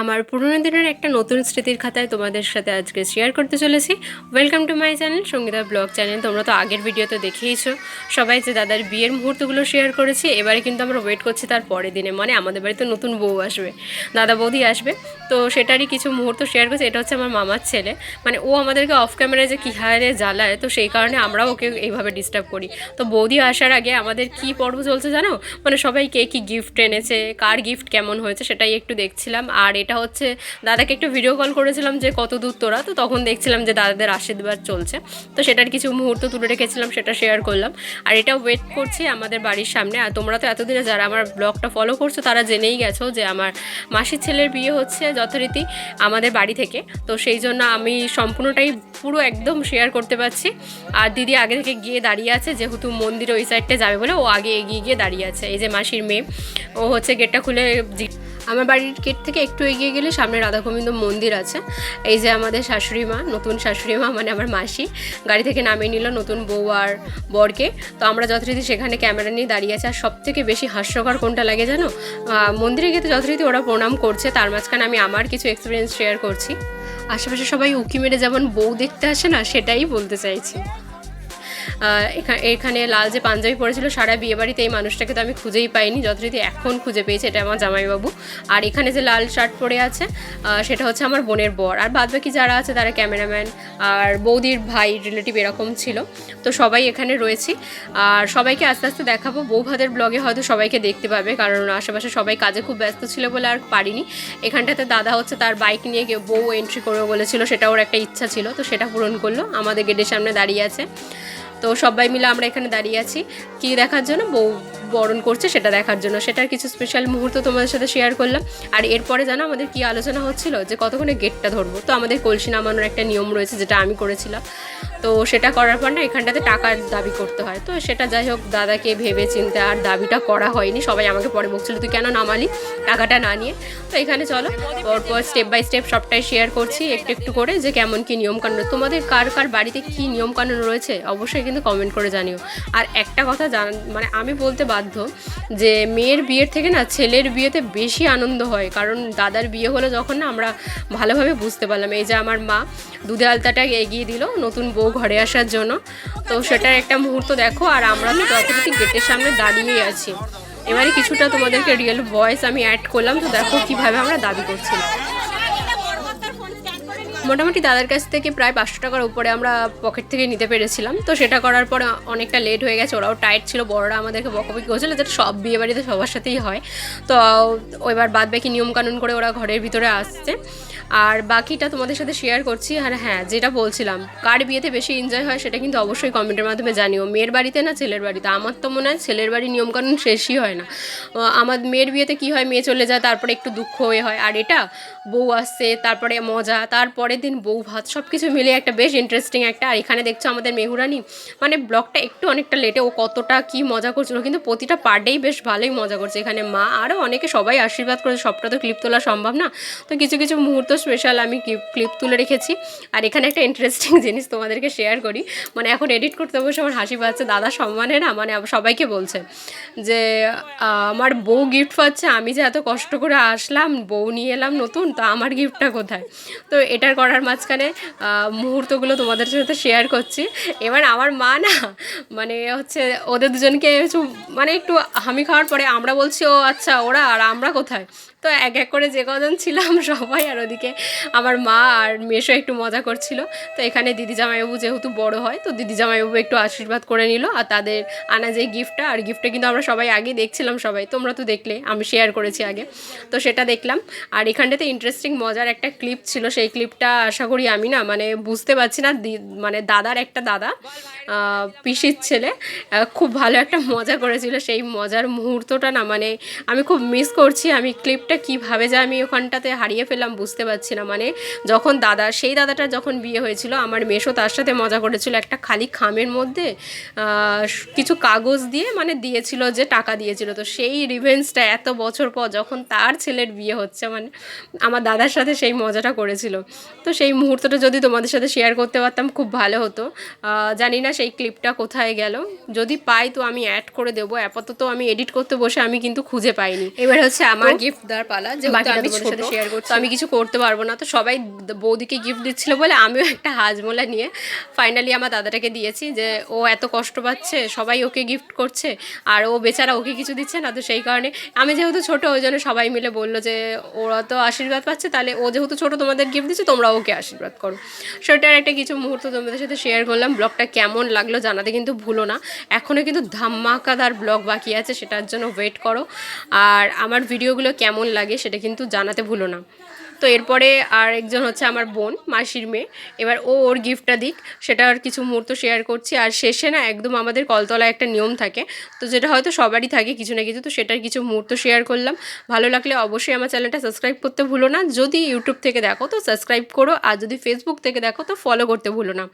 আমার পুরোনো দিনের একটা নতুন স্মৃতির খাতায় তোমাদের সাথে আজকে শেয়ার করতে চলেছি। Welcome to my channel Sangeeta blog channel তোমরা তো আগের ভিডিওতে দেখেইছো। সবাই যে দাদার বিয়ের মুহূর্তগুলো শেয়ার করেছি, এবারে কিন্তু আমরা ওয়েট করছি তার পরের দিনে। মানে আমাদের বাড়িতে নতুন বউ আসবে, দাদা বৌদি আসবে। তো সেটারই কিছু মুহূর্ত শেয়ার করছি। এটা হচ্ছে আমার মামার ছেলে। মানে ও আমাদেরকে অফ ক্যামেরায় যে কী হারে জ্বালায়, তো সেই কারণে আমরাও ওকে এইভাবে ডিস্টার্ব করি। তো বৌদি আসার আগে আমাদের কি পর্ব চলছে জানো? মানে সবাই কে কী গিফট এনেছে, কার গিফট কেমন হয়েছে, সেটাই একটু দেখছিলাম। আর এটা হচ্ছে দাদাকে একটু ভিডিও কল করেছিলাম যে, কত দূর তোরা? তো তখন দেখছিলাম যে, দাদাদের আশীর্বাদ চলছে। তো সেটার কিছু মুহূর্ত তুলে রেখেছিলাম, সেটা শেয়ার করলাম। আর এটা ওয়েট করছি আমাদের বাড়ির সামনে। আর তোমরা তো এতদিনে যারা আমার ব্লগটা ফলো করছ, তারা জেনেই গেছো যে, আমার মাসির ছেলের বিয়ে হচ্ছে যথারীতি আমাদের বাড়ি থেকে। তো সেই জন্য আমি সম্পূর্ণটাই পুরো একদম শেয়ার করতে পারছি। আর দিদি আগে থেকে গিয়ে দাঁড়িয়ে আছে, যেহেতু মন্দির ওই সাইডটা যাবে বলে, ও আগে এগিয়ে গিয়ে দাঁড়িয়ে আছে। এই যে মাসির মেয়ে, ও হচ্ছে গেটটা খুলে আমার বাড়ির গেট থেকে একটু এগিয়ে গেলে সামনে রাধা গোবিন্দ মন্দির আছে। এই যে আমাদের শাশুড়ি মা, নতুন শাশুড়ি মা মানে আমার মাসি, গাড়ি থেকে নামিয়ে নিল নতুন বউ আর বরকে। তো আমরা যথারীতি সেখানে ক্যামেরা নিয়ে দাঁড়িয়ে আছি। আর সব থেকে বেশি হাস্যকর কোনটা লাগে জানো? মন্দিরে গিয়ে তো যথারীতি ওরা প্রণাম করছে, তার মাঝখানে আমি আমার কিছু এক্সপিরিয়েন্স শেয়ার করছি। আশেপাশে সবাই উকি মেরে যেমন বউ দেখতে আসে না, সেটাই বলতে চাইছি। এখানে লাল যে পাঞ্জাবি পরেছিল, সারা বিয়ে বাড়িতে এই মানুষটাকে তো আমি খুঁজেই পাইনি, যথারীতি এখন খুঁজে পেয়েছি, এটা আমার জামাইবাবু। আর এখানে যে লাল শার্ট পরে আছে সেটা হচ্ছে আমার বোনের বর। আর বাদ বাকি যারা আছে, তারা ক্যামেরাম্যান আর বৌদির ভাই রিলেটিভ এরকম ছিল। তো সবাই এখানে রয়েছি। আর সবাইকে আস্তে আস্তে দেখাবো। বউ ভাতের ব্লগে হয়তো সবাইকে দেখতে পাবে, কারণ আশেপাশে সবাই কাজে খুব ব্যস্ত ছিল বলে আর পারিনি। এখানটাতে দাদা হচ্ছে তার বাইক নিয়ে গিয়ে বউ এন্ট্রি করবে বলেছিল, সেটা ওর একটা ইচ্ছা ছিল। তো সেটা পূরণ করল। আমাদের গেটের সামনে দাঁড়িয়ে আছে। তো সবাই মিলে আমরা এখানে দাঁড়িয়ে আছি। কি দেখার জন্য? বউ বরণ করছে সেটা দেখার জন্য। সেটার কিছু স্পেশাল মুহূর্ত তোমাদের সাথে শেয়ার করলাম। আর এরপরে জানো আমাদের কি আলোচনা হচ্ছিল? যে কতক্ষণে গেটটা ধরবো? তো আমাদের কলসি নামানোর একটা নিয়ম রয়েছে যেটা আমি করেছিলাম। তো সেটা করার পর না এখানটাতে টাকার দাবি করতে হয়। তো সেটা যাই হোক, দাদাকে ভেবে চিন্তে আর দাবিটা করা হয়নি। সবাই আমাকে পরে বলছিল তুই কেন নামালি? টাকাটা না নিয়ে। তো এখানে চলো, পরপর স্টেপ বাই স্টেপ সবটাই শেয়ার করছি একটু একটু করে যে কেমন কি নিয়মকানুন। তোমাদের কার কার বাড়িতে কি নিয়মকানুন রয়েছে? অবশ্যই কিন্তু কমেন্ট করে জানিও। আর একটা কথা জান মানে আমি বলতে বাধ্য যে মেয়ের বিয়ের থেকে না ছেলের বিয়েতে বেশি আনন্দ হয়। কারণ দাদার বিয়ে হলো যখন না আমরা ভালোভাবে বুঝতে পারলাম। এই যে আমার মা দুধে আলতাটা এগিয়ে দিল নতুন বউ ঘরে আসার জন্য। তো সেটার একটা মুহূর্ত দেখো আর আমরা তো যথারীতি গেটের সামনে দাঁড়িয়েই আছি। এবারে কিছুটা তোমাদেরকে রিয়েল ভয়েস আমি অ্যাড করলাম। তো দেখো কীভাবে আমরা দাবি করছিলাম। মোটামুটি দাদার কাছ থেকে প্রায় পাঁচশো টাকার উপরে আমরা পকেট থেকে নিতে পেরেছিলাম। তো সেটা করার পরে অনেকটা লেট হয়ে গেছে, ওরাও টাইট ছিল, বড়রা আমাদেরকে বকবকি করছিল যেটা সব বিয়ে বাড়িতে সবার সাথেই হয়। তো এবার বাদ বাকি নিয়মকানুন করে ওরা ঘরের ভিতরে আসছে। আর বাকিটা তোমাদের সাথে শেয়ার করছি। আর হ্যাঁ যেটা বলছিলাম, কার বিয়েতে বেশি এনজয় হয় সেটা কিন্তু অবশ্যই কমেন্টের মাধ্যমে জানিও। মেয়ের বাড়িতে না, ছেলের বাড়িতে। আমার তো মনে হয় ছেলের বাড়ির নিয়মকানুন শেষই হয় না। আমার মেয়ের বিয়েতে কি হয়, মেয়ে চলে যায়, তারপরে একটু দুঃখ হয়ে হয়। আর এটা, বউ আসছে, তারপরে মজা, তারপরের দিন বউ ভাত সব কিছু মিলে একটা বেশ ইন্টারেস্টিং একটা। আর এখানে দেখছ আমাদের মেহুরানি মানে ব্লগটা একটু অনেকটা লেটে ও কতটা কি মজা করছিল, কিন্তু প্রতিটা পার্টেই বেশ ভালোই মজা করছে। এখানে মা আরও অনেকে সবাই আশীর্বাদ করেছে, সবটা তো ক্লিপ তোলা সম্ভব না। তো কিছু কিছু মুহূর্ত স্পেশাল আমি ক্লিপ তুলে রেখেছি। আর এখানে একটা ইন্টারেস্টিং জিনিস তোমাদেরকে শেয়ার করি। মানে এখন এডিট করতে বসে আমার হাসি পাচ্ছে, দাদা সম্মানে না মানে সবাইকে বলছে যে আমার বউ গিফট পাচ্ছে, আমি যে এত কষ্ট করে আসলাম, বউ নিয়ে এলাম নতুন, তো আমার গিফটটা কোথায়? তো এটার করার মাঝখানে মুহূর্তগুলো তোমাদের সাথে শেয়ার করছি। এবার আমার মা না মানে হচ্ছে ওদের দুজনকে মানে একটু হামি খাওয়ার পরে আমরা বলছি, ও আচ্ছা ওরা আর আমরা কোথায়? তো এক এক করে যে কজন ছিলাম সবাই আর ওদিকে আমার মা আর মেশো একটু মজা করছিল। তো এখানে দিদি জামাইবাবু যেহেতু বড় হয়, তো দিদি জামাইবাবু একটু আশীর্বাদ করে নিল আর তাদের আনা যে গিফটটা আর গিফটটা কিন্তু আমরা সবাই আগে দেখছিলাম সবাই, তোমরা তো দেখলে, আমি শেয়ার করেছি আগে। তো সেটা দেখলাম। আর এখানটাতে ইন্টারেস্টিং মজার একটা ক্লিপ ছিল, সেই ক্লিপটা আশা করি আমি না মানে বুঝতে পারছি না মানে দাদার একটা দাদা পিসির ছেলে খুব ভালো একটা মজা করেছিল। সেই মজার মুহূর্তটা না মানে আমি খুব মিস করছি। আমি ক্লিপটা কীভাবে যে আমি ওখানটাতে হারিয়ে ফেললাম, বুঝতে পারছি না। মানে যখন দাদা সেই দাদাটার যখন বিয়ে হয়েছিল আমার মেশো তার সাথে মজা করেছিল একটা খালি খামের মধ্যে কিছু কাগজ দিয়ে মানে দিয়েছিল যে টাকা দিয়েছিল। তো সেই রিভেন্সটা এত বছর পর যখন তার ছেলের বিয়ে হচ্ছে মানে আমার দাদার সাথে সেই মজাটা করেছিল। তো সেই মুহূর্তটা যদি তোমাদের সাথে শেয়ার করতে পারতাম খুব ভালো হতো। জানি না সেই ক্লিপটা কোথায় গেল। যদি পাই তো আমি অ্যাড করে দেবো। আপাতত আমি এডিট করতে বসে আমি কিন্তু খুঁজে পাইনি। এবার হচ্ছে আমার গিফট দেওয়ার পালা। যে আমি ছোট সাথে করছি। আমি কিছু করতে পারব না। তো সবাই বৌদিকে গিফট দিচ্ছিল বলে আমিও একটা হাজমোলা নিয়ে ফাইনালি আমার দাদাটাকে দিয়েছি যে, ও এত কষ্ট পাচ্ছে, সবাই ওকে গিফট করছে, আর ও বেচারা ওকে কিছু দিচ্ছে না, তো সেই কারণে আমি যেহেতু ছোটো, ওই জন্য সবাই মিলে বলল যে, ওরা তো আশীর্বাদ পাচ্ছে, তাহলে ও যেহেতু ছোট, তোমাদের গিফট দিচ্ছে, তোমরা ওকে আশীর্বাদ করো। সেটার একটা কিছু মুহূর্ত তোমাদের সাথে শেয়ার করলাম ব্লগটা কেমন লাগল জানাতে কিন্তু ভুলো না। এখনও কিন্তু ধামাকাদার ব্লগ বাকি আছে, সেটার জন্য ওয়েট করো। আর আমার ভিডিওগুলো কেমন লাগে, সেটা কিন্তু জানাতে ভুলো না। তো এরপরে আর একজন হচ্ছে আমার বোন, মাসির মেয়ে। এবার ও ওর গিফটটা দিক সেটার কিছু মুহূর্ত শেয়ার করছি। আর শেষে না একদম আমাদের কলতলায় একটা নিয়ম থাকে, তো যেটা হয়তো সবারই থাকে কিছু না কিছু, তো সেটার কিছু মুহূর্ত শেয়ার করলাম। ভালো লাগলে অবশ্যই আমার চ্যানেলটা সাবস্ক্রাইব করতে ভুলো না। যদি ইউটিউব থেকে দেখো, তো সাবস্ক্রাইব করো। আর যদি ফেসবুক থেকে দেখো, তো ফলো করতে ভুলো না।